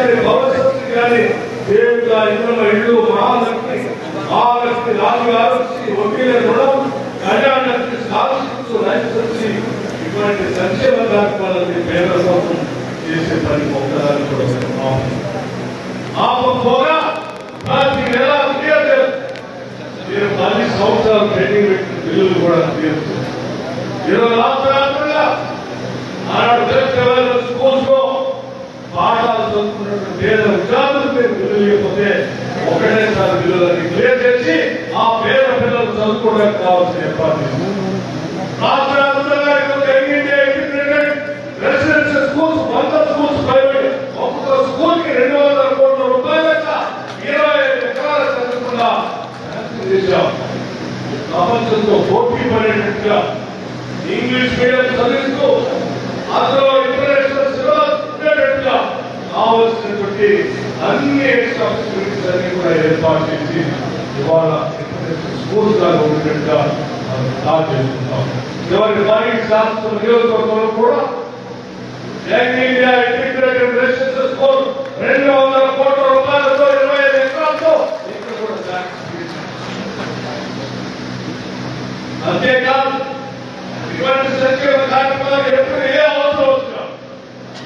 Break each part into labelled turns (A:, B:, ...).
A: కానీ భవిష్యత్తు కానీ దేవుడు ఇంద్రమ ఇళ్ళు మహాలక్ష్మి మహాలక్ష్మి రాజుగారు వకీల రుణం కళ్యాణలక్ష్మి సాధించు నైపుణ్యం ఇటువంటి సంక్షేమ కార్యక్రమాలని పేద కోసం చేసే పని ఒక్కదాన్ని కూడా ఆమె పోగా ప్రతి నెల నేను పది సంవత్సరాలు ట్రైనింగ్ బిల్లులు కూడా తీరుతుంది ఇరవై రాష్ట్రాలు చదువుకోవడానికి కావాల్సిన ఏర్పాటు ప్రపంచంతో పోటీ పడేటట్టుగా ఇంగ్లీష్ మీడియం చదివిస్తూ అందులో ఇంటర్నేషనల్ సిలబస్ ఉండేటట్టుగా కావలసినటువంటి అన్ని ఎక్స్ట్రా అన్ని కూడా ఏర్పాటు చేసి ఇవాళ ఇంటర్నేషనల్ స్కూల్స్ లాగా చేసుకుంటాం. ఎవరి శాస్త్ర నియోజకవర్గంలో కూడా young India integrated residential school రెండు వందల కోట్ల రూపాయలతో ఇరవై ఐదు ఎకరాలతో ఇక్కడ కూడా అంతేకాదు ఇటువంటి సంక్షేమ కార్యక్రమాలు ఎప్పుడు ఏ అవసరం వచ్చినా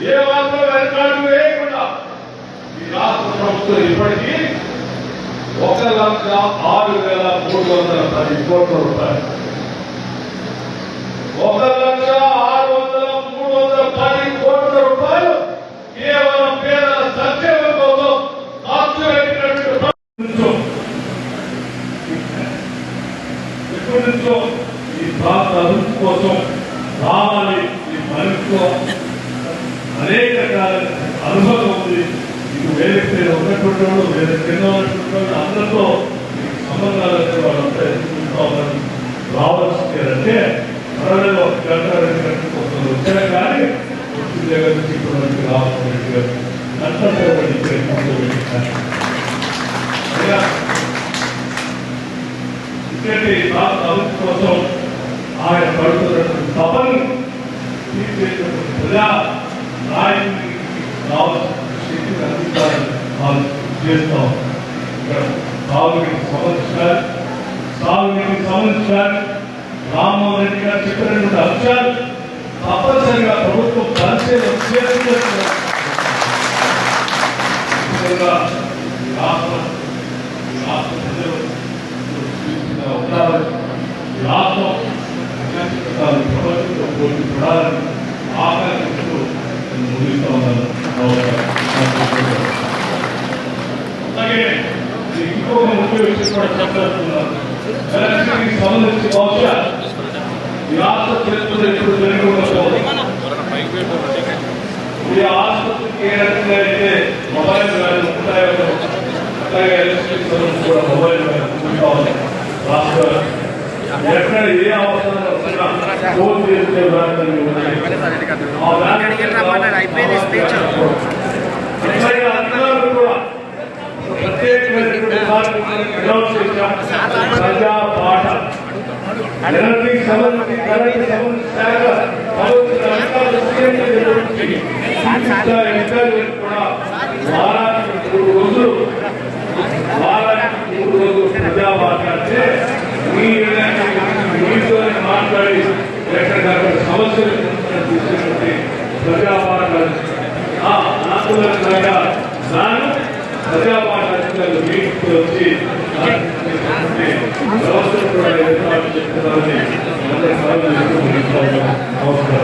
A: ఏ మాత్రం వెనకాడు వేయకుండా ఈ రాష్ట్ర ప్రభుత్వం ఇప్పటికీ ఒక లక్ష ఆరు వేల మూడు వందల పది కోట్ల రూపాయలు. ఒక లక్ష ఆరు వందల మూడు వందల పది కోట్ల రూపాయలు కేవలం పేదల సంక్షేమం కోసం ఖర్చు పెట్టినటువంటి ప్రభుత్వం నుంచో ఈ భారత అభివృద్ధి కోసం రావాలి ఈ మనిషిలో అనేక రకాల అనుభవం ఉంది. వేరే పేరు ఉన్నటువంటి వాళ్ళు వేరే కింద ఉన్నటువంటి వాళ్ళు అందరితో సంబంధాలు వాళ్ళంతా ఎదుర్కొంటా ఉన్నారు రావాల్సింది అంటే మనలో ఒక గంట రెండు గంటల కోసం కానీ వచ్చి దగ్గర నుంచి ఇప్పుడు మనకి రావాల్సిన గారు అభివృద్ధి కోసం ఆయన పడుతున్నటువంటి తపని తీర్చేటువంటి ప్రజా నాయకుడికి కావాల్సిన శక్తిని అందించాలని వాళ్ళు చేస్తాం. ఇక్కడ సాగునీటికి సంబంధించాలి సాగునీటికి సంబంధించాలి రామ్మోహన్ రెడ్డి గారు చెప్పినటువంటి అంశాలు తప్పనిసరిగా ప్రభుత్వం పరిశీలన సంబంధించి బహుశా ఈ రాష్ట్ర చరిత్రలో ఇప్పుడు జరిగి ఉండకపోవచ్చు ఈ ఆసుపత్రికి ఏ రకంగా అయితే మొబైల్ వ్యాధులు ఉంటాయో అట్లాగే ఎలక్ట్రిక్ కూడా మొబైల్ రాష్ట్ర ఎక్కడ ఏ అవసరం ఫోన్ ఆ చేశాం. ప్రజా పాఠ ఎనర్జీకి సంబంధించి కరెంట్ సంబంధించి శాఖ సంబంధించిన అధికారులు సీఎం నిర్వహించి ఇంకా ఇంటర్వ్యూలు కూడా వారానికి మూడు రోజులు వారానికి మూడు రోజులు ప్రజా మాట్లాడితే మీ మీతో మాట్లాడి ఎక్కడికక్కడ సమస్యలు తీసుకున్నటువంటి ప్రజా మాట్లాడి ఆందోళనగా నేషనల్ మీట్ వచ్చి అవసరం